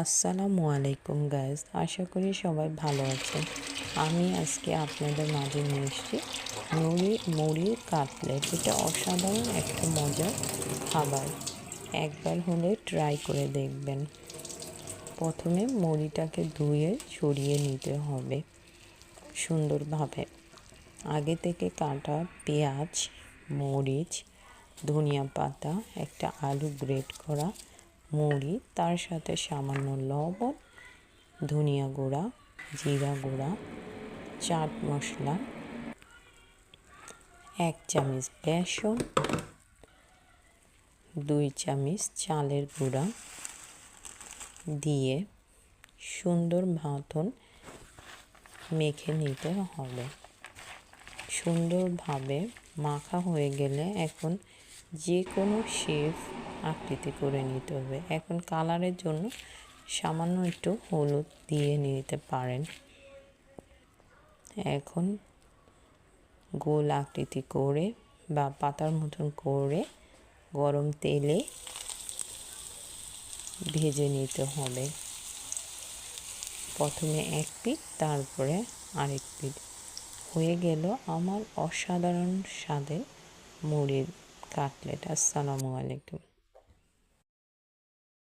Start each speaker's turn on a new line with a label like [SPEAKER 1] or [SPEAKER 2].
[SPEAKER 1] আসসালামু আলাইকুম গাইজ আশা করি সবাই ভালো আছেন। আমি আজকে আপনাদের মাঝে নিয়ে এসেছি মুড়ি মুড়ির কাটলেট। এটা অসাধারণ একটা মজার খাবার। একবার হলে ট্রাই করে দেখবেন। প্রথমে মুড়িটাকে ধুয়ে সরিয়ে নিতে হবে সুন্দরভাবে। আগে থেকে কাটা পেঁয়াজ, মরিচ, ধনিয়া পাতা, একটা আলু গ্রেট করা মুড়ি, তার সাথে সামান্য লবণ, ধনিয়া গুঁড়া, জিরা গুঁড়া, চাট মশলা, এক চামচ বেসন, দুই চামচ চালের গুঁড়া দিয়ে সুন্দর ভাতন মেখে নিতে হবে। সুন্দরভাবে মাখা হয়ে গেলে এখন যে কোনো শেপ আকৃতি করে নিতে হবে। এখন কালারের জন্য সামান্য একটু হলুদ দিয়ে নিতে পারেন। এখন গোল আকৃতি করে বা পাতার মতন করে গরম তেলে ভেজে নিতে হবে। প্রথমে এক পিঠ, তারপরে আরেক পিঠ। হয়ে গেল আমার অসাধারণ স্বাদের মুড়ির কাটলেট। আসসালামু আলাইকুম।